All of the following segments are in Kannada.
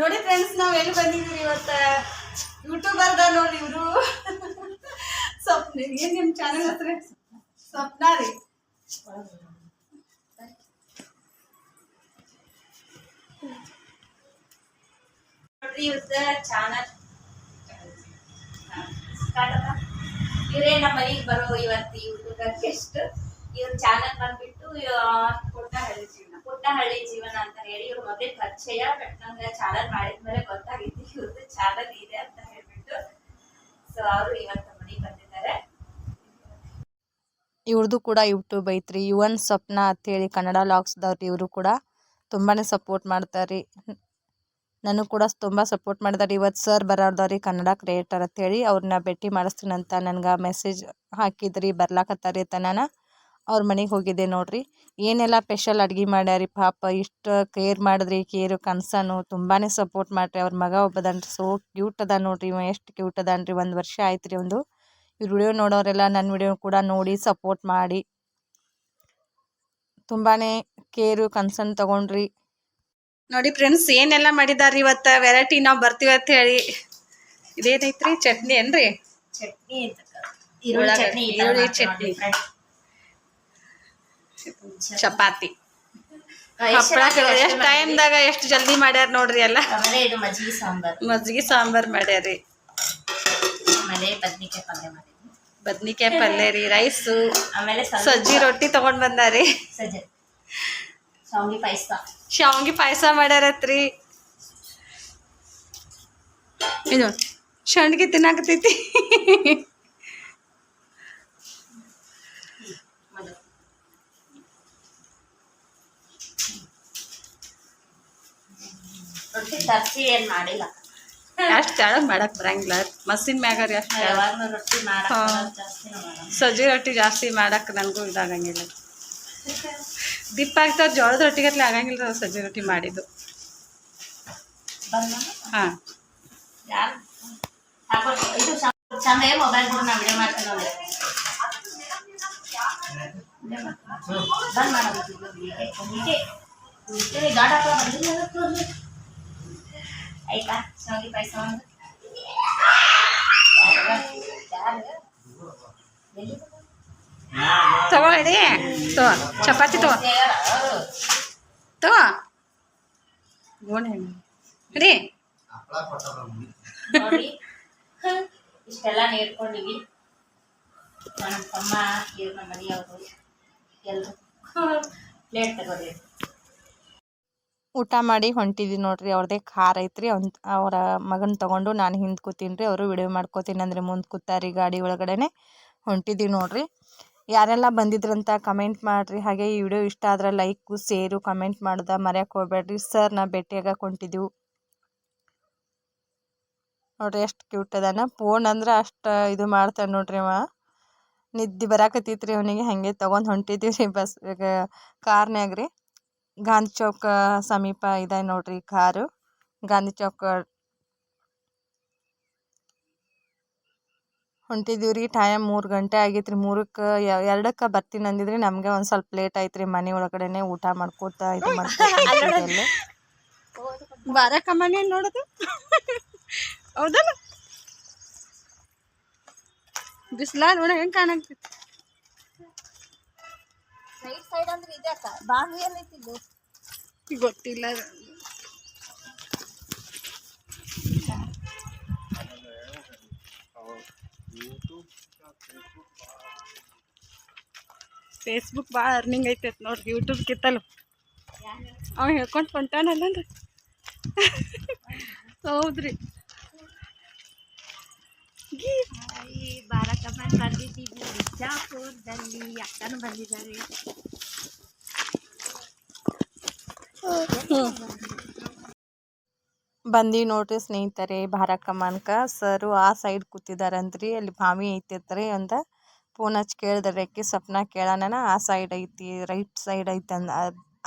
ನೋಡಿ ಫ್ರೆಂಡ್ಸ್ ನಾವ್ ಎಲ್ಲಿ ಬಂದಿದೀವಿ ಇವತ್ತ? ಯೂಟ್ಯೂಬರ್ ದ ನೋಡಿ ಇವರು? ಸ್ವಪ್ನ, ಏನ್ ನಿಮ್ ಚಾನಲ್ ಹತ್ರ ಸ್ವಪ್ನ ರೀ. ನೋಡ್ರಿ ಇವತ್ತ ಚಾನಲ್ ಇವರೇ ನಮ್ಮ ಮನೆಗೆ ಬರೋ ಇವತ್ತು ಯೂಟ್ಯೂಬರ್ ಗೆಸ್ಟ್ ಇವ್ರ ಚಾನಲ್ ಬಂದ್ಬಿಟ್ಟು ಕೊಟ್ಟ ಹಳ್ಳಿ ಜೀವನ ಪುಟ್ಟ ಹಳ್ಳಿ ಜೀವನ ಅಂತ ಹೇಳಿ ಇವ್ರ ಮೊದಲೇ ಪರಿಚಯ ನಂಗೆ ಚಾನಲ್ ಮಾಡಿದ್ಮೇಲೆ ಗೊತ್ತಾಗಿತ್ತು, ಇವ್ರದ್ದು ಚಾನಲ್ ಇದೆ ಅಂತ ಹೇಳ್ಬಿಟ್ಟು. ಸೊ ಅವರು ಇವತ್ತು ಮನೆಗೆ ಬಂದಿದ್ದಾರೆ. ಇವ್ರದ್ದು ಕೂಡ ಯೂಟ್ಯೂಬ್ ಐತ್ರಿ. ಯುವನ್ ಸ್ವಪ್ನ ಅಂತೇಳಿ ಕನ್ನಡ ಲಾಗ್ಸ್ದವ್ರು ಇವರು ಕೂಡ ತುಂಬಾ ಸಪೋರ್ಟ್ ಮಾಡ್ತಾರೆ. ನನಗೆ ಕೂಡ ತುಂಬ ಸಪೋರ್ಟ್ ಮಾಡಿದಾರೆ. ಇವತ್ತು ಸರ್ ಬರೋರ್ದವ್ರಿ ಕನ್ನಡ ಕ್ರಿಯೇಟರ್ ಅಂತೇಳಿ ಅವ್ರನ್ನ ಭೇಟಿ ಮಾಡಿಸ್ತೀನಂತ ನನಗೆ ಮೆಸೇಜ್ ಹಾಕಿದ್ರಿ, ಬರ್ಲಾಕತ್ತಾರಿ ಅಂತ ನಾನು ಅವ್ರ ಮನೆಗೆ ಹೋಗಿದ್ದೆ ನೋಡ್ರಿ. ಏನೆಲ್ಲ ಸ್ಪೆಷಲ್ ಅಡ್ಗೆ ಮಾಡ್ಯಾರಿ ಪಾಪ. ಇಷ್ಟು ಕೇರ್ ಮಾಡಿದ್ರಿ ಕೇರು ಕನಸನು ತುಂಬಾ ಸಪೋರ್ಟ್ ಮಾಡ್ರಿ. ಅವ್ರ ಮಗ ಒಬ್ಬದನ್ರಿ. ಸೋ ಕ್ಯೂಟ್ ಅದ ನೋಡ್ರಿ ಇವ. ಎಷ್ಟು ಕ್ಯೂಟ್ ಅದಾನ್ರಿ. ಒಂದು ವರ್ಷ ಆಯ್ತು ರೀ ಒಂದು ಇವ್ರ ವಿಡಿಯೋ ನೋಡೋರೆಲ್ಲ ನನ್ನ ವಿಡಿಯೋ ಕೂಡ ನೋಡಿ ಸಪೋರ್ಟ್ ಮಾಡಿ. ತುಂಬಾ ಕೇರು ಕನ್ಸನ್ ತಗೊಂಡ್ರಿ. ನೋಡಿ ಫ್ರೆಂಡ್ಸ್ ಏನೆಲ್ಲ ಮಾಡಿದಾರ ಇವತ್ತ? ವೆರೈಟಿ ನಾವು ಬರ್ತೀವಿ ಅಂತ ಹೇಳಿ. ಇದೇನೈತ್ರಿ? ಚಟ್ನಿ ಏನ್ರಿ? ಚಟ್ನಿ ಈರುಳ್ಳಿ ಚಟ್ನಿ ಈ ತರ ಈರುಳ್ಳಿ ಮಾಡ್ತೀವಿ ಚಟ್ನಿ. ನೋಡಿ ಚಪಾತಿ. ಎಷ್ಟು ಟೈಮ್ದಾಗ ಎಷ್ಟು ಜಲ್ದಿ ಮಾಡ್ಯಾರ ನೋಡ್ರಿ ಎಲ್ಲ. ಇದು ಮಜ್ಜಿಗೆ ಸಾಂಬಾರ್. ಮಜ್ಜಿಗೆ ಸಾಂಬಾರ್ ಮಾಡ್ಯಾರಿ. ಆಮೇಲೆ ಬದ್ನಿಕಾಯಿ ಪಲ್ಯ ಮಾಡಿದ್ವಿ. ಬದ್ನಿಕಾಯಿ ಪಲ್ಯ ರೀ ರೈಸು ಆಮೇಲೆ ಸಜ್ಜಿ ರೊಟ್ಟಿ ತಗೊಂಡ್ ಬಂದಾರಿ. ಸಜ್ಜಿ. ಶಾವಿಗೆ ಪಾಯಸ. ಶಾವ್ಗಿ ಪಾಯಸ ಮಾಡ್ಯಾರತ್ರಿ. ಇದು ಶಂಡ್ಗಿ ತಿನ್ನಾಕತೈತಿ ತರ್ಸಿ ಏನ್ ಮಾಡಿಲ್ಲ. ಅಷ್ಟು ತೆಳಗ್ ಮಾಡಕ್ ಬರಂಗಿಲ್ಲ. ಮಸಿನ್ ಮ್ಯಾಗ ರೀ ಅಷ್ಟು ಯಾವಾಗ್ಲೂ ರೊಟ್ಟಿ ಸಜ್ಜಿ ರೊಟ್ಟಿ ಜಾಸ್ತಿ ಮಾಡಕ್ ನನಗೂ ಇದಾಗಂಗಿಲ್ಲ. ದಿಪ್ಪ ಆಗ್ತಾವ ಜೋಳದ ರೊಟ್ಟಿಗತ್ಲೆ ಆಗಂಗಿಲ್ಲ ಸಜ್ಜಿ ರೊಟ್ಟಿ ಮಾಡಿದ್ದು. ಹಾಂ. ಮೊಬೈಲ್ ಕೂಡ ವಿಡಿಯೋ ಮಾಡ್ತೀನಿ ಬಂದ್ ಮಾಡೋದು ಹೀಗೆ ಹೀಗೆ ಹೀಗೆ ಗಾಢ ಹತ್ರ ಬಂದಿಲ್ಲ ಇವತ್ತು ಅಲ್ಲಿ. ಆಯ್ತಾ ಶಾವಿಗೆ ಪಾಯಸ ಒಂದು ಯಾರು? ಯಾರು? ಎಲ್ಲಿ? ತಗೋ ಇಡಿ ತಗೋ ಚಪಾತಿ ತಗೋ ಯಾರು? ತಗೋ ಗೋಣೆ ರೀ. ಇಷ್ಟೆಲ್ಲ ನೀಡ್ಕೊಂಡಿವಿ ನಮ್ಮ ತಮ್ಮ ನಮ್ಮ ಮನೆಯವರು ಎಲ್ಲರೂ ಪ್ಲೇಟ್ ತಗೋರಿ ಊಟ ಮಾಡಿ ಹೊಂಟಿದ್ವಿ ನೋಡ್ರಿ. ಅವ್ರದ್ದೇ ಕಾರ್ ಐತ್ರಿ. ಅವರ ಮಗನ ತಗೊಂಡು ನಾನು ಹಿಂದೆ ಕೂತೀನಿ ರೀ ಅವರು ವಿಡಿಯೋ ಮಾಡ್ಕೋತೀನಿ ಅಂದ್ರೆ ಮುಂದೆ ಕೂತಾರಿ ಗಾಡಿ ಒಳಗಡೆನೆ ಹೊಂಟಿದ್ವಿ ನೋಡ್ರಿ. ಯಾರೆಲ್ಲ ಬಂದಿದ್ರಂತ ಕಮೆಂಟ್ ಮಾಡಿರಿ. ಹಾಗೆ ಈ ವಿಡಿಯೋ ಇಷ್ಟ ಆದ್ರೆ ಲೈಕು ಸೇರು ಕಮೆಂಟ್ ಮಾಡೋದ ಮರ್ಯಾಕೆ ಹೋಗ್ಬೇಡ್ರಿ. ನಾ ಭೇಟಿಯಾಗಕ್ಕೆ ಹೊಂಟಿದ್ದೀವಿ ನೋಡ್ರಿ ಎಷ್ಟು ಕ್ಯೂಟ್ ಅದಾನ. ಫೋನ್ ಅಂದ್ರೆ ಅಷ್ಟು ಇದು ಮಾಡ್ತಾನೆ ನೋಡ್ರಿ ಅವ. ನಿದ್ದೆ ಬರಾಕತ್ತೈತ್ರಿ ಅವನಿಗೆ. ಹಾಗೆ ತೊಗೊಂಡು ಹೊಂಟಿದ್ದೀವಿ ರೀ ಬಸ್ ಕಾರ್ನ್ಯಾಗ ರೀ ಗಾಂಧಿ ಚೌಕ ಸಮೀಪ ಇದೆ ನೋಡ್ರಿ ಕಾರು. ಗಾಂಧಿ ಚೌಕ ಹೊಂಟಿದ್ದೀವಿ ರೀ ಟೈಮ್ ಮೂರು ಗಂಟೆ ಆಗೈತೆ ರೀ ಮೂರಕ್ಕೆ ಎರಡಕ್ಕೆ ಬರ್ತೀನಿ ಅಂದಿದ್ರಿ ನಮಗೆ ಒಂದು ಸ್ವಲ್ಪ ಲೇಟ್ ಆಯ್ತು ರೀ ಮನೆ ಒಳಗಡೆನೆ ಊಟ ಮಾಡ್ಕೋತಾ ಇದು ಮಾಡ್ಕೊತ ಬಾರ ಕಮ್ಮನಿ ನೋಡೋದು? ಹೌದಲ್ಲ? ಬಿಸಿಲ ನೋಡ ಹೆಂಗೆ ಕಾಣಕ್ತಿ ಸೈಡ್ ಸೈಡ್ ಅಂದ್ರೆ ಇದೆ ಅಕ್ಕ? ಬಾವಿ ಏನೈತಿದ್ದು ಗೊತ್ತಿಲ್ಲ. ಫೇಸ್ಬುಕ್ ಭಾಳ ಅರ್ನಿಂಗ್ ಐತೈತೆ ನೋಡ್ರಿ ಯೂಟ್ಯೂಬ್ ಕಿತ್ತಲು ಅವ ಹೇಳ್ಕೊಂಡು ಹೊಂಟಾನಲ್ಲನ್ರಿ ಹೌದ್ರಿ. ಬಾರಕಮ್ಮನ್ ಮಾಡಿದ್ದೀವಿ ಬಿಜಾಪುರದಲ್ಲಿ ಅಕ್ಕನು ಬಂದಿದ್ದಾರೆ. ಬಂದಿ ನೋಡ್ರಿ ಸ್ನೇಹಿತರೆ, ಭಾರಕಮ್ಮನ್ಕ. ಸರು ಆ ಸೈಡ್ ಕೂತಿದಾರಂತ್ರಿ, ಅಲ್ಲಿ ಬಾವಿ ಐತೈತ್ರಿ ಅಂತ ಫೋನ್ ಹಚ್ಚಿ ಕೇಳಿದ್ರೆ ಅಕ್ಕಿ ಸ್ವಪ್ನ ಕೇಳೋಣ ಆ ಸೈಡ್ ಐತಿ ರೈಟ್ ಸೈಡ್ ಐತಿ ಅಂದ.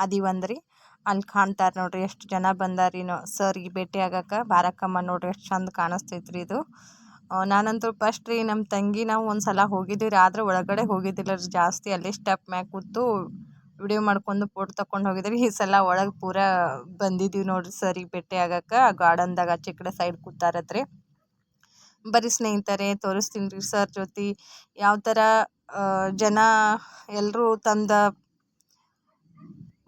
ಅದೀವಂದ್ರಿ ಅಲ್ಲಿ ಕಾಣ್ತಾರೆ ನೋಡ್ರಿ, ಎಷ್ಟು ಜನ ಬಂದಾರಿ ಸರ್ ಈ ಭೇಟಿ ಆಗಕ್ಕೆ ಭಾರಕಮ್ಮ ನೋಡ್ರಿ, ಎಷ್ಟು ಚಂದ ಕಾಣಿಸ್ತೈತ್ರಿ ಇದು. ನಾನಂತೂ ಫಸ್ಟ್ ರೀ ನಮ್ಮ ತಂಗಿ ನಾವು ಒಂದು ಸಲ ಹೋಗಿದ್ದೀವಿ ರೀ, ಆದ್ರೆ ಒಳಗಡೆ ಹೋಗಿದ್ದಿಲ್ಲ ರೀ ಜಾಸ್ತಿ, ಅಲ್ಲಿ ಸ್ಟೆಪ್ ಮ್ಯಾಗ ಕೂತು ವಿಡಿಯೋ ಮಾಡ್ಕೊಂಡು ಫೋಟೋ ತಕೊಂಡು ಹೋಗಿದ್ದೀವಿ ಈ ಸಲ ಒಳಗೆ ಪೂರ ಬಂದಿದ್ದೀವಿ ನೋಡಿರಿ ಸರಿ ಭೇಟಿ ಆಗಕ್ಕೆ ಗಾರ್ಡನ್ದಾಗ ಆಚೆ ಕಡೆ ಸೈಡ್ ಕೂತಾರತ್ರಿ ಬರೀ ಸ್ನೇಹಿತರೆ, ತೋರಿಸ್ತೀನಿ ರೀ ಸರ್ ಜೊತೆ. ಯಾವ ಥರ ಜನ ಎಲ್ಲರೂ ತಂದ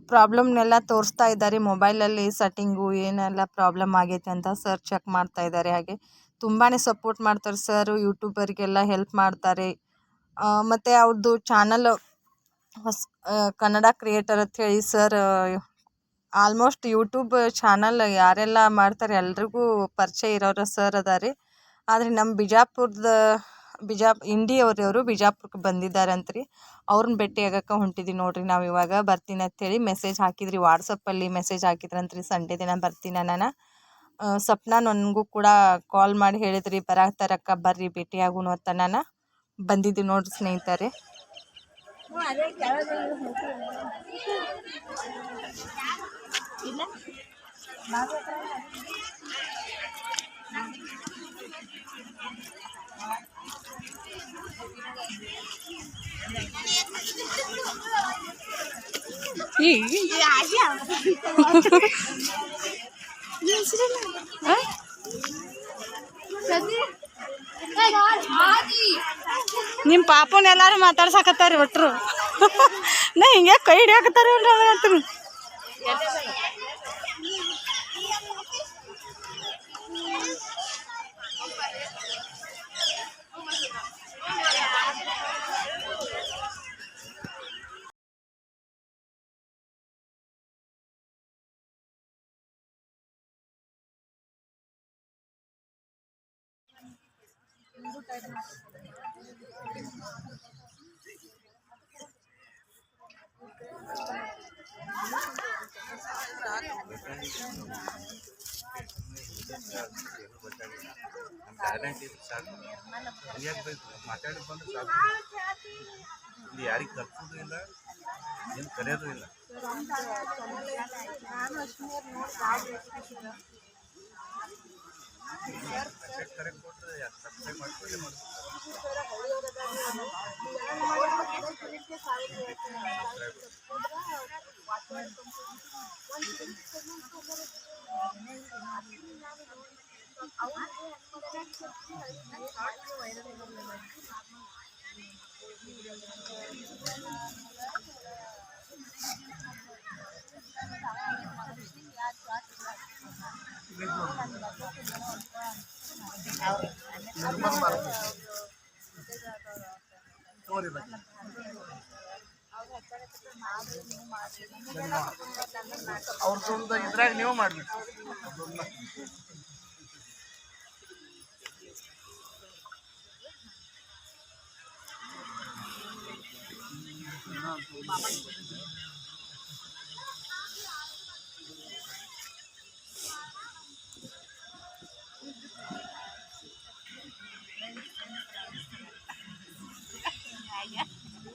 ಪ್ರಾಬ್ಲಮ್ನೆಲ್ಲ ತೋರಿಸ್ತಾ ಇದ್ದಾರೆ ಮೊಬೈಲಲ್ಲಿ ಸೆಟ್ಟಿಂಗು ಏನೆಲ್ಲ ಪ್ರಾಬ್ಲಮ್ ಆಗೈತೆ ಅಂತ ಸರ್ ಚೆಕ್ ಮಾಡ್ತಾ ಇದ್ದಾರೆ ಹಾಗೆ. ತುಂಬಾ ಸಪೋರ್ಟ್ ಮಾಡ್ತಾರೆ ಸರ್ ಯೂಟ್ಯೂಬರಿಗೆಲ್ಲ ಹೆಲ್ಪ್ ಮಾಡ್ತಾರೆ. ಮತ್ತು ಅವ್ರದ್ದು ಚಾನಲ್ ಹೊಸ ಕನ್ನಡ ಕ್ರಿಯೇಟರ್ ಅಂತ ಹೇಳಿ ಸರ್ ಆಲ್ಮೋಸ್ಟ್ ಯೂಟ್ಯೂಬ್ ಚಾನಲ್ ಯಾರೆಲ್ಲ ಮಾಡ್ತಾರೆ ಎಲ್ರಿಗೂ ಪರಿಚಯ ಇರೋರು ಸರ್ ಅದಾರೆ. ಆದರೆ ನಮ್ಮ ಬಿಜಾಪುರದ ಬಿಜಾ ಇಂಡಿಯವ್ರವರು ಬಿಜಾಪುರಕ್ಕೆ ಬಂದಿದ್ದಾರೆ ರೀ ಅವ್ರನ್ನ ಭೇಟಿ ಆಗಕ್ಕೆ ಹೊಂಟಿದ್ದೀವಿ ನೋಡಿರಿ ನಾವು ಇವಾಗ ಬರ್ತೀನಿ ಅಂತೇಳಿ ಮೆಸೇಜ್ ಹಾಕಿದ್ರಿ. ವಾಟ್ಸಪ್ಪಲ್ಲಿ ಮೆಸೇಜ್ ಹಾಕಿದ್ರಂತ್ರಿ. ಸಂಡೇ ದಿನ ಬರ್ತೀನಿ ನಾನು. ಸಪ್ನಾ ನನಗೂ ಕೂಡ ಕಾಲ್ ಮಾಡಿ ಹೇಳಿದ್ರಿ ಬರಾಕ್ತಾರಕ್ಕ ಬರ್ರಿ ಭೇಟಿ ಆಗುನು ಅಂತ ನಾನು ಬಂದಿದ್ದೀವಿ ನೋಡ್ರಿ ಸ್ನೇಹಿತರೆ ನಿಮ್ಮ ಪಾಪನ ಎಲ್ಲಾರು ಮಾತಾಡ್ಸಕತ್ತಾರ ಒಟ್ರು. ನಾ ಹಿಂಗೆ ಕೈ ಹಿಡಿಯಾಕತ್ತಾರ ಅಂತೀನಿ ಟ್ಯಾಲೆಂಟ್ ಇದ್ರೆ ಸಾಕು ಯಾಕೆ ಬೇಕು ಮಾತಾಡಿ ಬಂದ್ರೆ ಸಾಕು ಇಲ್ಲಿ ಯಾರಿಗೆ ಕಲ್ಸೋದು ಇಲ್ಲ ಏನು ಕರೆಯೋದು ಇಲ್ಲ ಕರೆಕ್ಟ್ ಕೊಟ್ಟು ಸಬ್ಸ್ಕ್ರೈಬ್ ಮಾಡ್ಕೊಳ್ಳಿ ಅವ್ರ ಸ್ವಂತ ಇದ್ರಾಗ ನೀವು ಮಾಡ್ಬೇಕು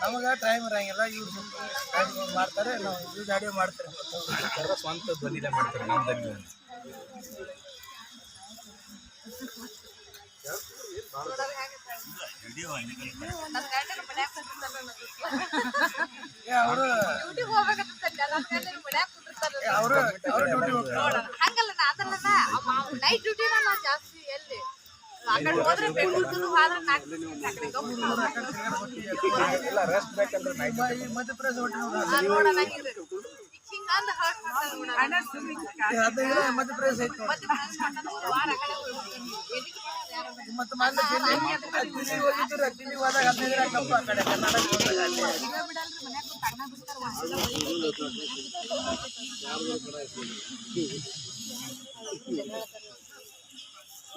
ನಮಗೆ ಟೈಮ್ ಇರಂಗಿಲ್ಲ ಯೂಸ್ ಮಾಡ್ತಾರೆ ನಾವು ಯೂಸ್ ಗಾಡಿ ಮಾಡ್ತಾರೆ ಸ್ವಂತ ಬಂದಿಲ್ಲ ಮಾಡ್ತಾರೆ ನಮ್ದಲ್ಲಿ ಅವರು ಅವರು ಅವರು ಡ್ಯೂಟಿ ಹೋಗ್ತಾರೆ. ಹಂಗಲ್ಲ ಅದನ್ನ ನೈಟ್ ಡ್ಯೂಟಿ ನಾವು ಜಾಸ್ತಿ ಮಧ್ಯಪ್ರದೇಶ ಹೊಟ್ಟೆ ನಾನ್ ನೋಡೋಣ ಹಿಂಗೆ ಹಿಂಗಂದ್ ಹರ್ಟ್ ಮಾಡ್ತಾರೆ ಹದಿನೈದು ಮಧ್ಯಪ್ರದೇಶ ಐತಿ ನೋಡಿ. ವಾರ ಆ ಕಡೆ ಹೋಗ್ಬಿಡ್ತೀನಿ. ಎದಕ್ಕೆ ಯಾರೋ ಬಂದ್ರು? ಮತ್ತೆ ಮೊನ್ನೆ ದಿಲ್ಲಿ ದಿಲ್ಲಿ ಹೋಗಿದ್ರು ದಿಲ್ಲಿ ಹೋದಾಗ ಹದಿನೈದು ಕಪ್ಪ ಆ ಕಡೆ ಕರ್ನಾಟಕ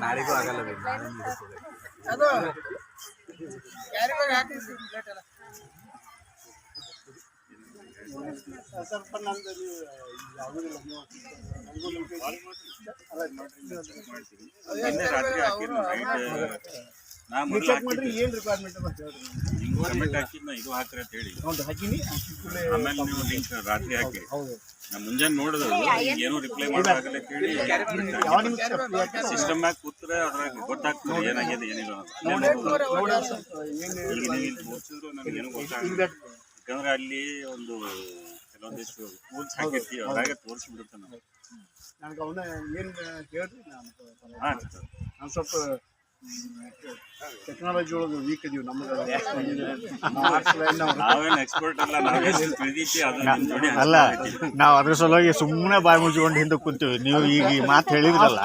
ನಾಳೆಗೂ ಆಗಲ್ಲ ಅದು ಕ್ಯಾರಿ ಬ್ಯಾಗ್ ಹಾಕಿ ಪ್ಲೇಟ್ ಎಲ್ಲ ಸ್ವಲ್ಪ ನಂದು ನೀವು ಯಾವುದಿಲ್ಲ ನೀವು ಅಲ್ಲ, ಮಾಡ್ತೀನಿ ರಾತ್ರಿ ಹಾಕಿದ್ದು ನೈಟ್ ಚೆಕ್ ಮಾಡ್ರಿ ಏನ್ ರಿಕ್ವೈರ್ಮೆಂಟ್ ಅಂತ ಹೇಳ್ರಿ ನಿಮ್ಗೆ. ಕಮೆಂಟ್ ಇದು ಹಾಕ್ರಿ ಅಂತ ಹೇಳಿ. ಹೌದು ಹಾಕಿನಿ ಆಮೇಲೆ ನೀವು ಲಿಂಕ್ ರಾತ್ರಿ ಹಾಕಿ. ಹೌದು. ನಾ ಮುಂಜಾನೆ ನೋಡಿದ್ರು ಏನೋ ರಿಪ್ಲೈ ಮಾಡೋದಾಗಲ್ಲ ಕೇಳಿ. ಸಿಸ್ಟಮ್ ಮ್ಯಾಗ ಕೂತ್ರೆ ಅದ್ರಾಗ ಗೊತ್ತಾಗ್ತದೆ ಏನಾಗಿದೆ ಏನಿಲ್ಲ ಈಗ ನೀವು ಇಲ್ಲಿ ತೋರ್ಸಿದ್ರು ನನಗೆ ಏನು ಗೊತ್ತಾಗಲ್ಲ. ಯಾಕಂದ್ರೆ ಅಲ್ಲಿ ಒಂದು ಕೆಲವೊಂದಿಷ್ಟು ರೂಲ್ಸ್ ಹಾಕಿರ್ತೀವಿ ಅದ್ರಾಗ ತೋರಿಸ್ಬಿಡುತ್ತೆ ನಾವು ನನಗೆ ಅವನ ಏನು ಹೇಳ್ರಿ? ನಾನು ಸ್ವಲ್ಪ ಟೆಕ್ನಾಲಜಿ ಒಳಗೆ ವೀಕ್ ಇದೀವಿ ನಮ್ಗೆ ಅಲ್ಲ ನಾವು ಅದ್ರ ಸಲುವಾಗಿ ಸುಮ್ಮನೆ ಬಾಯಿ ಮುಚ್ಕೊಂಡು ಹಿಂದೆ ಕುಂತೀವಿ. ನೀವು ಈಗ ಈ ಮಾತು ಹೇಳಿದ್ರಲ್ಲ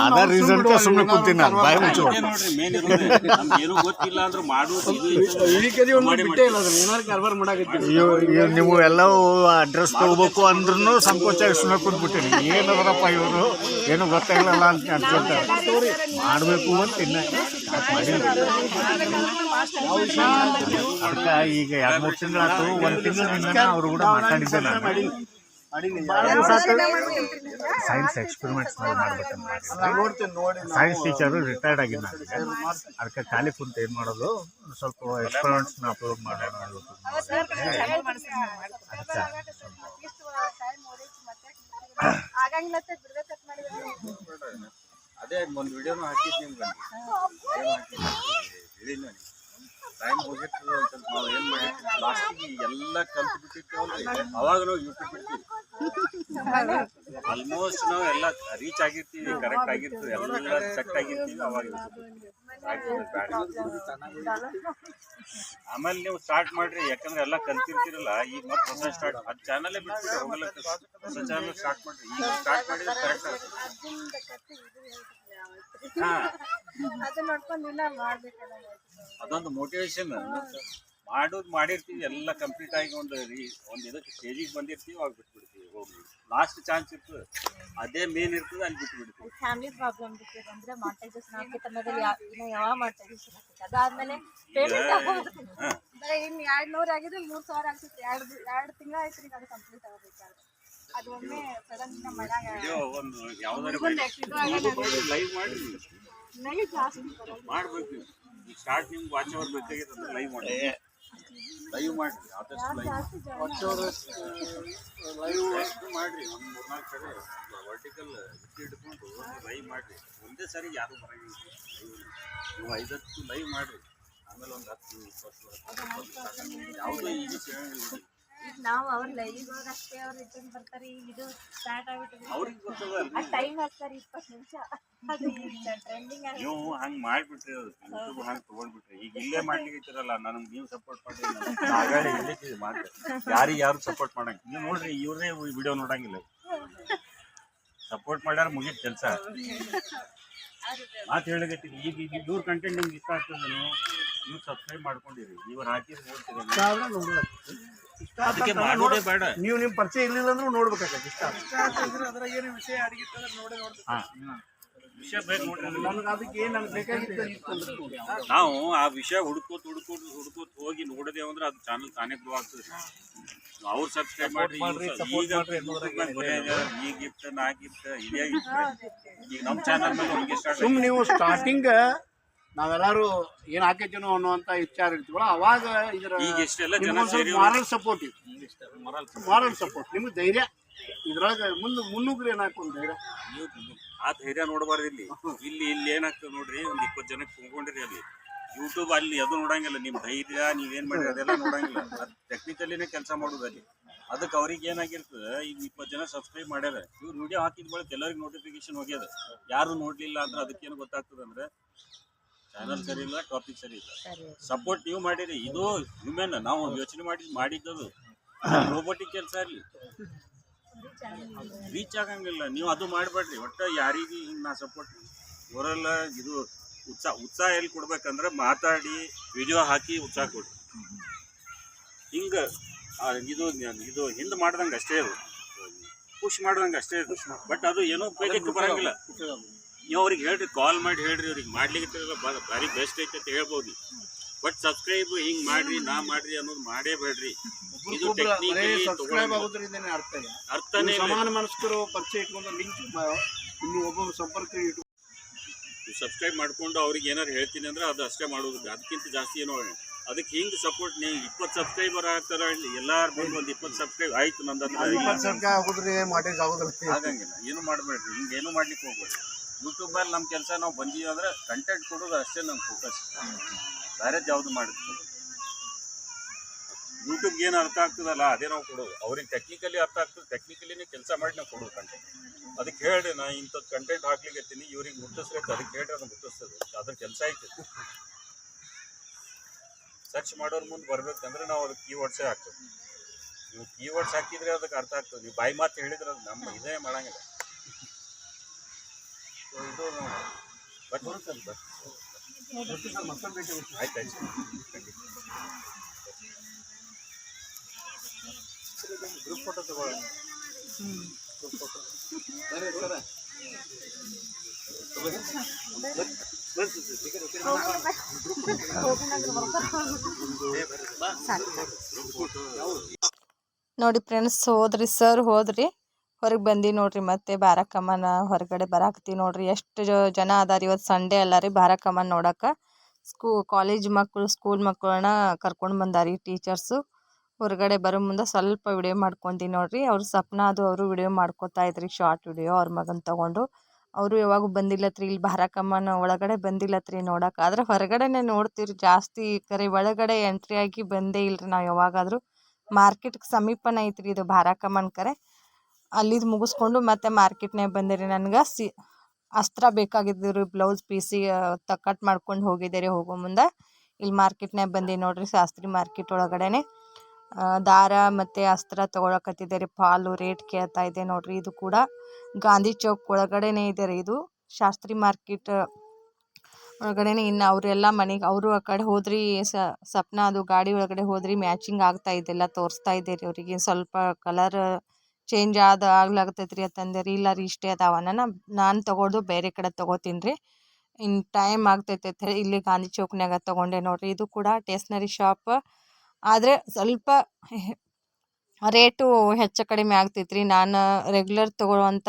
ಅದರ ರೀಸನ್ ಸುಮ್ಮನೆ ಕುಂತೀನಿ ನಾನು ಬಾಯಿ ಮುಚ್ಕೊಂಡು. ನೋಡ್ರಿ ಮೇನ್ ಇರೋದು ನಮ್ಗೆ ಏನೂ ಗೊತ್ತಿಲ್ಲ ಅಂದ್ರೆ ಮಾಡೋದು ಇದು ಇದು ವೀಕ್ ಬಿಟ್ಟೇ ಇಲ್ಲ ಅದನ್ನ ಏನಾರು ಕಾರ್ಬಾರ್ ಮಾಡಾಕತ್ತೀವಿ ಇವ್ ಇವ್ ನೀವು ಎಲ್ಲವೂ ಅಡ್ರೆಸ್ ತಗೋಬೇಕು ಅಂದ್ರೂ ಸಂಕೋಚ ಸುಮ್ಮನೆ ಕುಂತ್ಬಿಟ್ಟಿನಿ ಏನದ್ರಪ್ಪ ಇವರು? ಏನು ಗೊತ್ತಾಗಲ್ಲ ಅಂತ ಅನ್ಕೊಂತಾರೆ. ಮಾಡಬೇಕು ಅಂತ. ಅದಕ್ಕೆ ಈಗ ಎರಡು ಮೂರು ತಿಂಗಳಾಯ್ತು ಒಂದು ತಿಂಗಳಿಂದ ಅವ್ರು ಕೂಡ ಮಾತಾಡಿದ್ದೆ ನಾನು. ಸೈನ್ಸ್ ಎಕ್ಸ್ಪೆರಿಮೆಂಟ್ಸ್ ಮಾಡ್ಬೇಕಂತ ಸೈನ್ಸ್ ಟೀಚರ್ ರಿಟೈರ್ಡ್ ಆಗಿದ್ದ ಅದಕ್ಕೆ ಖಾಲಿ ಕುಂತ ಏನು ಮಾಡೋದು? ಸ್ವಲ್ಪ ಎಕ್ಸ್ಪೆರಿಮೆಂಟ್ಸ್ನ ಅಪ್ಲೋಡ್ ಮಾಡೋಣ ಇವತ್ತು. ಅದೇ ಒಂದು ವಿಡಿಯೋನು ಹಾಕಿದ್ ನಿಮ್ಗೆ. ವಿಡಿಯೋ ಹೇಳಿ ನಾನು ಟೈಮ್ ಹೋಗಿರ್ತದೆ ಅಂತ ನಾವು ಏನು ಲಾಸ್ಟಿಗೆ ಎಲ್ಲ ಕಲ್ತು ಬಿಟ್ಟಿರ್ತೀವಲ್ಲ ಅವಾಗ ನಾವು ಯೂಟ್ಯೂಬ್ ಬಿಡ್ತೀವಿ. ಆಲ್ಮೋಸ್ಟ್ ನಾವು ಎಲ್ಲ ರೀಚ್ ಆಗಿರ್ತೀವಿ ಕರೆಕ್ಟ್ ಆಗಿರ್ತೀವಿ, ಎಲ್ಲ ಸೆಟ್ ಆಗಿರ್ತೀವಿ ಅವಾಗ. ಆಮೇಲೆ ನೀವು ಸ್ಟಾರ್ಟ್ ಮಾಡ್ರಿ, ಯಾಕಂದ್ರೆ ಎಲ್ಲ ಕಲ್ತಿರ್ತೀರಲ್ಲ, ಈಗ ಮತ್ತೆ ಹೊಸ ಸ್ಟಾರ್ಟ್ ಅದು ಚಾನಲೇ ಬಿಟ್ಬಿಟ್ಟು ಹೊಸ ಚಾನಲ್ ಸ್ಟಾರ್ಟ್ ಮಾಡ್ರಿ. ಈಗ ಸ್ಟಾರ್ಟ್ ಮಾಡಿದ್ರೆ ಕರೆಕ್ಟ್ ಹಾ ನೋಡ್ಕೊಂಡು ಮಾಡ್ಬೇಕಲ್ಲ ಅದೊಂದು ಮೋಟಿವೇಶನ್ ಮಾಡೋದು ಮಾಡಿರ್ತೀವಿ ಎಲ್ಲ ಕಂಪ್ಲೀಟ್ ಆಗಿ ಒಂದು ರೀ ಒಂದು ಇದಕ್ಕೆ ಸ್ಟೇಜಿಗೆ ಬಂದಿರ್ತೀವಿ ಅವಾಗ ಬಿಟ್ಬಿಡ್ತೀವಿ. ಹೋಗಿ ಲಾಸ್ಟ್ ಚಾನ್ಸ್ ಇರ್ತದೆ. ಅದೇ ಮೇನ್ ಇರ್ತದೆ ಅಲ್ಲಿ ಬಿಟ್ಬಿಡ್ತೀವಿ. ಫ್ಯಾಮಿಲಿ ಪ್ರಾಬ್ಲಮ್ ಬಿಟ್ಟಿದೆ ಅಂದ್ರೆ ಮಾಂಟೇಜಸ್ ನಾಲ್ಕು ತನ್ನದಲ್ಲಿ ಯಾವ ಅದಾದ್ಮೇಲೆ ಪೇಮೆಂಟ್ ಆಗೋದು ಇನ್ನು ಇನ್ ಎರಡ್ ನೂರ್ ಆಗಿದ್ರೆ ಮೂರ್ ಸಾವಿರ ಆಗ್ತಿತ್ತು ಎರಡು ಎರಡು ತಿಂಗಳ ಆಯ್ತು ಈಗ ಅದು ಕಂಪ್ಲೀಟ್ ಆಗ್ಬೇಕಾದ್ರೆ ಸಡನ್ ಮಾಡಾಗ ಲೈವ್ ಮಾಡಿ. ಜಾಸ್ತಿ ಮಾಡ್ಬೇಕು ಈಗ ಸ್ಟಾರ್ಟ್ ನಿಮ್ಗೆ ವಾಚ್ ಅವರ್ ಬೇಕಾಗಿತ್ತು ಅಂದ್ರೆ ಲೈವ್ ಮಾಡಿ. ಲೈವ್ ಮಾಡ್ರಿ ಆದಷ್ಟು ಲೈವ್ ಲೈವ್ ಮಾಡ್ರಿ. ಒಂದು ಮೂರ್ನಾಲ್ಕು ಕಡೆ ವರ್ಟಿಕಲ್ ಹಿಡ್ಕೊಂಡು ಲೈವ್ ಮಾಡ್ರಿ. ಒಂದೇ ಸರಿ ಯಾರು ಬರಂಗಿಲ್ಲ. ನೀವು ಐದತ್ತು ಲೈವ್ ಮಾಡ್ರಿ. ಆಮೇಲೆ ಒಂದು ಹತ್ತು ಇಪ್ಪತ್ತು ಯಾವುದೇ ಈಗ ಸಿಗಂಗಿಲ್ಲ ನಾವು ಅವ್ರ ಲೈವ್ ಹೋಗಷ್ಟೇ ಅವ್ರು ರಿಟರ್ನ್ ಬರ್ತಾರೆ. ಈಗ ಇದು ಸ್ಟಾರ್ಟ್ ಆಗ್ಬಿಟ್ಟಿದೆ. ಆ ಟೈಮ್ ಹಾಕ್ತಾರೆ ಇಪ್ಪತ್ತು ನಿಮಿಷ. ಅದು ಟ್ರೆಂಡಿಂಗ್ ಆಗಿ ನೀವು ಹಂಗೆ ಮಾಡ್ಬಿಟ್ರಿ ಅದು ಯೂಟ್ಯೂಬ್ ಹಂಗ್ ತಗೊಂಡ್ಬಿಟ್ರಿ ಈಗ ಇಲ್ಲೇ ಮಾಡ್ಲಿಕ್ಕೆ ನನಗೆ ನೀವು ಸಪೋರ್ಟ್ ಮಾಡಿ ಹೇಳಿದ್ದೀವಿ ಮಾತು ಯಾರಿಗೆ ಯಾರು ಸಪೋರ್ಟ್ ಮಾಡಂಗ? ನೀವು ನೋಡ್ರಿ ಇವ್ರೇ ವಿಡಿಯೋ ನೋಡಂಗಿಲ್ಲ. ಸಪೋರ್ಟ್ ಮಾಡ್ಯಾರ ಮುಗಿದ ಕೆಲಸ. ಮಾತು ಹೇಳಿಕತ್ತೀನಿ. ಈಗ ಈಗ ಇವ್ರ ಕಂಟೆಂಟ್ ನಿಮ್ಗೆ ಇಷ್ಟ ಆಗ್ತದೆ ನೀವು ನೀವು ಸಬ್ಸ್ಕ್ರೈಬ್ ಮಾಡ್ಕೊಂಡಿರಿ. ಇವ್ರು ಹಾಕಿದ್ರೆ ನೋಡ್ತೀರಿ. ಅದಕ್ಕೆ ಮಾಡೋದೇ ಬೇಡ. ನೀವು ನಿಮ್ಮ ಪರಿಚಯ ಇರ್ಲಿಲ್ಲ ಅಂದ್ರೂ ನೋಡ್ಬೇಕಾಗತ್ತೆ. ಇಷ್ಟ ಅದ್ರಾಗ ಏನು ವಿಷಯ ಅಡಿಗೆ ನೋಡಿ ನೋಡೇ ನೋಡ್ತೀವಿ. ಹಾ. ವಿಷಯ ಬೇಕು ನೋಡ್ರಿ. ನನಗೆ ಅದಕ್ಕೆ ಏನು ನನಗೆ ಬೇಕಾಗಿತ್ತು ನೋಡಿ. ನಾವು ಆ ವಿಷಯ ಹುಡ್ಕೋತ್ ಹುಡ್ಕೋತ್ ಹುಡ್ಕೋತ್ ಹೋಗಿ ನೋಡಿದೇವು ಅಂದ್ರೆ ಅದು ಚಾನಲ್ ತಾನೇ ಗ್ರೋ ಆಗ್ತದೆ. ಅವ್ರು ಸಬ್ಸ್ಕ್ರೈಬ್ ಮಾಡ್ರಿ ಈ ಗಿಫ್ಟ್ ಬರೇ ಈಗ ಇದೇ. ಈಗ ನಮ್ಮ ಚಾನಲ್ ಮೇಲೆ ಹೋಗಿ ಸ್ಟಾರ್ಟ್ ಸುಮ್ ನೀವು ಸ್ಟಾರ್ಟಿಂಗ್ ನಾವೆಲ್ಲರೂ ಏನ್ ಹಾಕೈತಿನೋ ಅನ್ನುವಂತ ವಿಚಾರ ಇರ್ತೀವಲ್ಲ ಅವಾಗ ಇದರ ಈಗ ಎಷ್ಟೆಲ್ಲ ಜನ ಸೇರಿ ಮಾರಲ್ ಸಪೋರ್ಟ್ ಇದು ಮರಲ್ ಮಾರಲ್ ಸಪೋರ್ಟ್ ನಿಮ್ಗೆ ಧೈರ್ಯ. ಇದ್ರೊಳಗೆ ಮುಂದೆ ಮುನ್ನುಗ್ರಿ ಏನಾಕೊಂಡು ಧೈರ್ಯ? ಆ ಧೈರ್ಯ ನೋಡಬಾರ್ದು ಇಲ್ಲಿ. ಇಲ್ಲಿ ಇಲ್ಲಿ ಏನಾಗ್ತದೆ ನೋಡ್ರಿ ಒಂದು ಇಪ್ಪತ್ತು ಜನಕ್ಕೆ ಕುಂಕೊಂಡಿರಿ ಅಲ್ಲಿ. ಯೂಟ್ಯೂಬ್ ಅಲ್ಲಿ ಅದು ನೋಡಂಗಿಲ್ಲ ನಿಮ್ಮ ಧೈರ್ಯ ನೀವೇನ್ ಮಾಡಿ ಅದೆಲ್ಲ ನೋಡಂಗಿಲ್ಲ. ಅದು ಟೆಕ್ನಿಕಲಿನೇ ಕೆಲಸ ಮಾಡೋದು ಅಲ್ಲಿ. ಅದಕ್ಕೆ ಅವ್ರಿಗೆ ಏನಾಗಿರ್ತದೆ ಈಗ ಇಪ್ಪತ್ತು ಜನ ಸಬ್ಸ್ಕ್ರೈಬ್ ಮಾಡ್ಯಾರ ಇವ್ರು ವಿಡಿಯೋ ಹಾಕಿದ ಬಳಿಕ ಎಲ್ಲರಿಗೂ ನೋಟಿಫಿಕೇಶನ್ ಹೋಗ್ಯದ. ಯಾರು ನೋಡ್ಲಿಲ್ಲ ಅಂದ್ರೆ ಅದಕ್ಕೇನು ಗೊತ್ತಾಗ್ತದೆ ಅಂದ್ರೆ ಚಾನಲ್ ಸರಿ ಇಲ್ಲ ಟಾಪಿಕ್ ಸರಿ ಇಲ್ಲ. ಸಪೋರ್ಟ್ ನೀವು ಮಾಡಿರಿ. ಇದು ಹ್ಯೂಮನ್ ನಾವು ಯೋಚನೆ ಮಾಡಿ ಮಾಡಿದ್ದದು. ರೋಬೋಟಿಕ್ ಕೆಲಸ ಇರಲಿ ರೀಚ್ ಆಗಂಗಿಲ್ಲ ನೀವು ಅದು ಮಾಡಬೇಡ್ರಿ. ಒಟ್ಟು ಯಾರಿಗೆ ಹಿಂಗೆ ನಾ ಸಪೋರ್ಟ್ ಇವರೆಲ್ಲ ಇದು ಉತ್ಸಾಹ ಉತ್ಸಾಹ ಎಲ್ಲಿ ಕೊಡ್ಬೇಕಂದ್ರೆ ಮಾತಾಡಿ ವಿಡಿಯೋ ಹಾಕಿ ಉತ್ಸಾಹ ಕೊಡ್ರಿ. ಹಿಂಗೆ ಇದು ಇದು ಹಿಂದೆ ಮಾಡ್ದಂಗೆ ಅಷ್ಟೇ ಅದು. ಪುಷ್ ಮಾಡ್ದಂಗೆ ಅಷ್ಟೇ ಅದು. ಬಟ್ ಅದು ಏನೋ ಬೇಕಕ್ಕೆ ಬರಂಗಿಲ್ಲ. ನೀವು ಅವ್ರಿಗೆ ಹೇಳ್ರಿ ಕಾಲ್ ಮಾಡಿ ಹೇಳ್ರಿ ಅವ್ರಿಗೆ ಮಾಡ್ಲಿಕ್ಕೆ ಭಾರಿ ಬೆಸ್ಟ್ ಐತೆ ಅಂತ ಹೇಳ್ಬೋದು. ಬಟ್ ಸಬ್ಸ್ಕ್ರೈಬ್ ಹಿಂಗೆ ಮಾಡ್ರಿ ನಾ ಮಾಡ್ರಿ ಅನ್ನೋದು ಮಾಡೇ ಬೇಡ್ರಿ. ಇದು ಸಬ್ಸ್ಕ್ರೈಬ್ ಆಗೋದ್ರಿಂದನೇ ಅರ್ಥ ಇಲ್ಲ ಅರ್ಥನೇ. ನೀವು ಸಮಾನ ಮನಸ್ಕರು ಪರಿಚಯ ಇಟ್ಕೊಂಡು ಲಿಂಕ್ ಇನ್ನು ಒಬ್ಬೊಬ್ರು ಸಂಪರ್ಕ ಇಟ್ಟು ಸಬ್ಸ್ಕ್ರೈಬ್ ಮಾಡ್ಕೊಂಡು ಅವ್ರಿಗೆ ಏನಾರು ಹೇಳ್ತೀನಿ ಅಂದ್ರೆ ಅದು ಅಷ್ಟೇ ಮಾಡೋದು ಅದಕ್ಕಿಂತ ಜಾಸ್ತಿ ಏನೋ ಅದಕ್ಕೆ ಹಿಂಗ್ ಸಪೋರ್ಟ್ ನೀವು ಇಪ್ಪತ್ತು ಸಬ್ಸ್ಕ್ರೈಬರ್ ಆಗ್ತಾರ ಎಲ್ಲಾರು ಬಂದು ಒಂದು ಇಪ್ಪತ್ತು ಸಬ್ಸ್ಕ್ರೈಬ್ ಆಯ್ತು ನಂದು ಆಗಂಗಿಲ್ಲ ಏನು ಮಾಡಬೇಡ್ರಿ. ಹಿಂಗೆ ಏನು ಮಾಡ್ಲಿಕ್ಕೆ ಹೋಗ್ಬೇಡ್ರಿ. ಯೂಟ್ಯೂಬಲ್ಲಿ ನಮ್ಮ ಕೆಲಸ ನಾವು ಬಂದೀವಿ ಅಂದ್ರೆ ಕಂಟೆಂಟ್ ಕೊಡೋದು ಅಷ್ಟೇ ನಮ್ಮ ಫೋಕಸ್ ಬೇರೆ ಯಾವುದು ಮಾಡಿರ್ತೀವಿ ಯೂಟ್ಯೂಬ್ಗೆ ಏನು ಅರ್ಥ ಆಗ್ತದಲ್ಲ ಅದೇ ನಾವು ಕೊಡೋದು. ಅವ್ರಿಗೆ ಟೆಕ್ನಿಕಲಿ ಅರ್ಥ ಆಗ್ತದೆ ಟೆಕ್ನಿಕಲಿನೇ ಕೆಲಸ ಮಾಡಿ ನಾವು ಕೊಡೋದು ಕಂಟೆಂಟ್ ಅದಕ್ಕೆ ಹೇಳಿ ನಾ ಇಂಥದ್ದು ಕಂಟೆಂಟ್ ಹಾಕ್ಲಿಕ್ಕೆ ಇವ್ರಿಗೆ ಮುಟ್ಟಿಸ್ಬೇಕು ಅಂತ ಅದಕ್ಕೆ ಹೇಳಿ ಅದನ್ನು ಮುಟ್ಟಿಸ್ತದೆ ಅದ್ರ ಕೆಲಸ ಐತೆ. ಸರ್ಚ್ ಮಾಡೋರ್ ಮುಂದೆ ಬರ್ಬೇಕಂದ್ರೆ ನಾವು ಅದಕ್ಕೆ ಕೀವರ್ಡ್ಸೇ ಹಾಕ್ತೇವೆ. ನೀವು ಕೀವರ್ಡ್ಸ್ ಹಾಕಿದ್ರೆ ಅದಕ್ಕೆ ಅರ್ಥ ಆಗ್ತದೆ. ನೀವು ಬಾಯಿ ಮಾತು ಹೇಳಿದ್ರೆ ಅದು ನಮ್ಮ ಇದೇ ಮಾಡಂಗಿಲ್ಲ. ಇದು ಬಟ್ ಆಯ್ತು ಬಟ್ ಆಯ್ತು ಆಯ್ತು. ಗ್ರೂಪ್ ಫೋಟೋ ನೋಡಿ ಫ್ರೆಂಡ್ಸ್ ಹೋದ್ರಿ ಸರ್ ಹೋದ್ರಿ. ಹೊರಗೆ ಬಂದು ನೋಡ್ರಿ ಮತ್ತೆ ಬಾರಕಮ್ಮನ ಹೊರಗಡೆ ಬರಾಕತ್ತೀವಿ ನೋಡ್ರಿ. ಎಷ್ಟು ಜನ ಅದಾರ ಇವತ್ತು ಸಂಡೇ ಅಲ್ಲ ರೀ ಬಾರಕಮ್ಮನ ನೋಡಕ್ಕೆ ಸ್ಕೂ ಕಾಲೇಜ್ ಮಕ್ಕಳು ಸ್ಕೂಲ್ ಮಕ್ಕಳನ್ನ ಕರ್ಕೊಂಡು ಬಂದಾರಿ ಟೀಚರ್ಸು ಹೊರಗಡೆ ಬರೋ ಮುಂದೆ ಸ್ವಲ್ಪ ವಿಡಿಯೋ ಮಾಡ್ಕೊತೀನಿ ನೋಡಿರಿ. ಅವ್ರ ಸಪ್ನ ಅದು ಅವರು ವಿಡಿಯೋ ಮಾಡ್ಕೊತಾ ಇದ್ರಿ ಶಾರ್ಟ್ ವಿಡಿಯೋ ಅವ್ರ ಮಗನ ತಗೊಂಡು. ಅವರು ಯಾವಾಗೂ ಬಂದಿಲ್ಲತ್ರಿ. ಇಲ್ಲಿ ಬಾರಕಮ್ಮನ ಒಳಗಡೆ ಬಂದಿಲ್ಲತ್ರಿ ನೋಡಕ್ಕೆ ಆದ್ರೆ ಹೊರಗಡೆನೆ ನೋಡ್ತೀರಿ ಜಾಸ್ತಿ ಕರೆ ಒಳಗಡೆ ಎಂಟ್ರಿ ಆಗಿ ಬಂದೇ ಇಲ್ಲರಿ ನಾವು ಯಾವಾಗಾದರೂ. ಮಾರ್ಕೆಟ್ಗೆ ಸಮೀಪನ ಐತ್ರಿ ಇದು ಬಾರಕಮ್ಮನ ಕರೆ. ಅಲ್ಲಿದು ಮುಗಿಸ್ಕೊಂಡು ಮತ್ತೆ ಮಾರ್ಕೆಟ್ನೇ ಬಂದಿರಿ. ನನಗೆ ಸಿ ಅಸ್ತ್ರ ಬೇಕಾಗಿದ್ದು ರೀ ಬ್ಲೌಸ್ ಪೀಸಿ ತಕ್ಕಟ್ಟು ಕಟ್ ಮಾಡ್ಕೊಂಡು ಹೋಗಿದ್ದೆ ರೀ ಹೋಗೋ ಮುಂದೆ. ಇಲ್ಲಿ ಮಾರ್ಕೆಟ್ನೇ ಬಂದಿ ನೋಡಿರಿ. ಶಾಸ್ತ್ರಿ ಮಾರ್ಕೆಟ್ ಒಳಗಡೆನೆ. ದಾರ ಮತ್ತು ಅಸ್ತ್ರ ತೊಗೊಳಕತ್ತಿದ್ದೆ ರೀ ಪಾಲು ರೇಟ್ ಕೇಳ್ತಾ ಇದೆ ನೋಡ್ರಿ. ಇದು ಕೂಡ ಗಾಂಧಿ ಚೌಕ್ ಒಳಗಡೆನೇ ಇದೆ ರೀ ಇದು. ಶಾಸ್ತ್ರಿ ಮಾರ್ಕೆಟ್ ಒಳಗಡೆನೆ ಇನ್ನು ಅವರೆಲ್ಲ ಮನೆಗೆ ಅವರು ಆ ಕಡೆ ಹೋದ್ರಿ. ಸಪ್ನ ಅದು ಗಾಡಿ ಒಳಗಡೆ ಹೋದ್ರಿ. ಮ್ಯಾಚಿಂಗ್ ಆಗ್ತಾ ಇದೆಲ್ಲ ತೋರಿಸ್ತಾ ಇದೆ ರೀ ಅವರಿಗೆ. ಸ್ವಲ್ಪ ಕಲರ್ ಚೇಂಜ್ ಆದ ಆಗ್ಲಾಗ್ತೈತೆ ರೀ ಅಂತಂದೆ ರೀ. ಇಲ್ಲ ರೀ, ಇಷ್ಟೇ ಅದಾವ. ನಾನು ನಾನು ಬೇರೆ ಕಡೆ ತೊಗೋತೀನಿ ರೀ. ಇನ್ನು ಟೈಮ್ ಆಗ್ತೈತೆ. ಇಲ್ಲಿ ಗಾಂಧಿ ಚೌಕ್ನಾಗ ತೊಗೊಂಡೆ ನೋಡ್ರಿ. ಇದು ಕೂಡ ಟೇಸ್ನರಿ ಶಾಪ್ ಆದರೆ ಸ್ವಲ್ಪ ರೇಟು ಹೆಚ್ಚು ಕಡಿಮೆ ಆಗ್ತೈತೆ ರೀ ನಾನು ರೆಗ್ಯುಲರ್ ತೊಗೊಳ್ಳುವಂಥ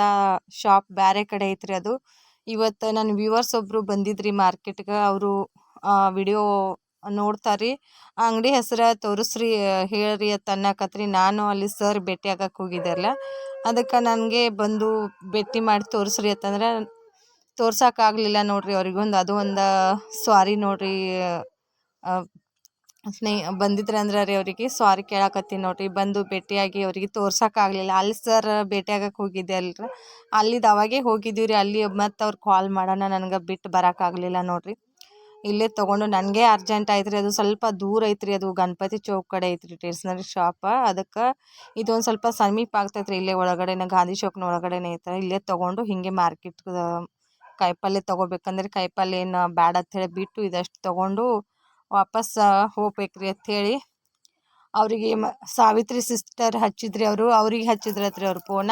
ಶಾಪ್ ಬೇರೆ ಕಡೆ ಐತ್ರಿ ಅದು. ಇವತ್ತು ನನ್ನ ವ್ಯೂವರ್ಸ್ ಒಬ್ಬರು ಬಂದಿದ್ರಿ ಮಾರ್ಕೆಟ್ಗೆ ಅವರು ವಿಡಿಯೋ ನೋಡ್ತಾರೆ ಆ ಅಂಗಡಿ ಹೆಸರು ತೋರಿಸ್ರಿ, ಹೇಳ್ರಿ ಅಂತ ಅನ್ನಕತ್ರಿ ನಾನು ಅಲ್ಲಿ ಸರ್ ಭೇಟಿ ಆಗಕ್ಕೆ ಹೋಗಿದ್ದೆಲ್ಲ ಅದಕ್ಕೆ ನನಗೆ ಬಂದು ಭೇಟಿ ಮಾಡಿ ತೋರಿಸ್ರಿ ಅಂತಂದ್ರೆ ತೋರ್ಸೋಕ್ಕಾಗಲಿಲ್ಲ ನೋಡ್ರಿ ಅವ್ರಿಗೊಂದು. ಅದು ಒಂದು ಸ್ವಾರಿ ನೋಡ್ರಿ ಸ್ನೇಹ, ಬಂದಿದ್ರು ಅಂದ್ರೆ ರೀ ಅವರಿಗೆ ಸಾರಿ ಕೇಳಕತ್ತೀನಿ ನೋಡಿರಿ, ಬಂದು ಭೇಟಿಯಾಗಿ ಅವರಿಗೆ ತೋರ್ಸೋಕ್ಕಾಗಲಿಲ್ಲ ಅಲ್ಲಿ ಸರ್ ಭೇಟಿಯಾಗಕ್ಕೆ ಹೋಗಿದ್ದೆ ಅಲ್ರಿ. ಅಲ್ಲಿದ್ದು ಅವಾಗೇ ಹೋಗಿದ್ದೀವಿ ರೀ, ಅಲ್ಲಿ ಮತ್ತು ಅವ್ರು ಕಾಲ್ ಮಾಡೋಣ, ನನಗೆ ಬಿಟ್ಟು ಬರೋಕ್ಕಾಗಲಿಲ್ಲ ನೋಡಿರಿ. ಇಲ್ಲೇ ತೊಗೊಂಡು ನನಗೆ ಅರ್ಜೆಂಟ್ ಆಯ್ತು ಅದು ಸ್ವಲ್ಪ ದೂರ ಐತ್ರಿ ಅದು ಗಣಪತಿ ಚೌಕ್ ಕಡೆ ಐತ್ರಿ ಟೇಸ್ನರಿ ಶಾಪ ಅದಕ್ಕೆ ಇದೊಂದು ಸ್ವಲ್ಪ ಸಮೀಪ ಆಗ್ತೈತೆ ರೀ, ಇಲ್ಲೇ ಒಳಗಡೆನೇ, ಗಾಂಧಿ ಚೌಕ್ನ ಒಳಗಡೆನೇ ಐತೆ ಇಲ್ಲೇ ತೊಗೊಂಡು ಹೀಗೆ ಮಾರ್ಕೆಟ್ ಕಾಯಿಪಲ್ಲೆ ತೊಗೋಬೇಕಂದ್ರೆ ಕಾಯಿಪಲ್ಲೆ ಏನು ಬ್ಯಾಡ ಹೇಳಿ ಬಿಟ್ಟು ಇದಷ್ಟು ತೊಗೊಂಡು ವಾಪಸ್ ಹೋಗ್ಬೇಕ್ರಿ ಅಂಥೇಳಿ. ಅವರಿಗೆ ಮ, ಸಾವಿತ್ರಿ ಸಿಸ್ಟರ್ ಹಚ್ಚಿದ್ರಿ ಅವರು. ಅವ್ರಿಗೆ ಹಚ್ಚಿದ್ರತ್ರಿ ಅವ್ರ ಫೋನ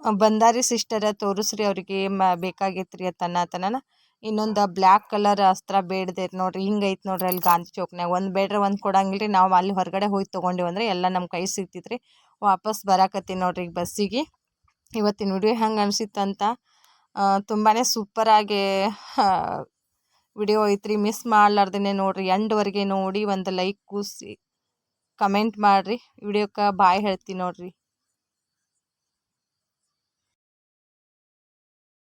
ಬಂದಾರಿ ಸಿಸ್ಟರ ತೋರಿಸ್ರಿ ಅವ್ರಿಗೆ ಮ, ಬೇಕಾಗೈತ್ರಿ ಅಂತ ಅನ್ನತನ ಇನ್ನೊಂದು ಬ್ಲ್ಯಾಕ್ ಕಲರ್ ಅಸ್ತ್ರ ಬೇಡದೆ ನೋಡ್ರಿ. ಹಿಂಗೈತೆ ನೋಡ್ರಿ ಅಲ್ಲಿ ಗಾಂಧಿ ಚೌಕ್ನಾಗ ಒಂದು ಬೇಡ್ರೆ, ಒಂದು ಕೊಡಂಗಿಲ್ಲ ರೀ ನಾವು ಅಲ್ಲಿ ಹೊರಗಡೆ ಹೋಗಿ ತೊಗೊಂಡಿವಿ ಅಂದರೆ ಎಲ್ಲ ನಮ್ಮ ಕೈ ಸಿಗ್ತಿತ್ತು ರೀ ವಾಪಸ್ ಬರಾಕತ್ತೀನಿ ನೋಡ್ರಿ ಈಗ ಬಸ್ಸಿಗೆ. ಇವತ್ತಿನ ವಿಡಿಯೋ ಹೆಂಗೆ ಅನಿಸಿತ್ತಂತ ತುಂಬಾ ಸೂಪರಾಗಿ ವಿಡಿಯೋ ಐತ್ರಿ ಮಿಸ್ ಮಾಡ್ಲಾರ್ದೇ ನೋಡ್ರಿ, ಎಂಡ್ವರೆಗೆ ನೋಡಿ ಒಂದು ಲೈಕ್ ಕೂಸಿ ಕಮೆಂಟ್ ಮಾಡಿರಿ ವಿಡಿಯೋಕ್ಕೆ ಬಾಯ್ ಹೇಳ್ತೀನಿ ನೋಡ್ರಿ.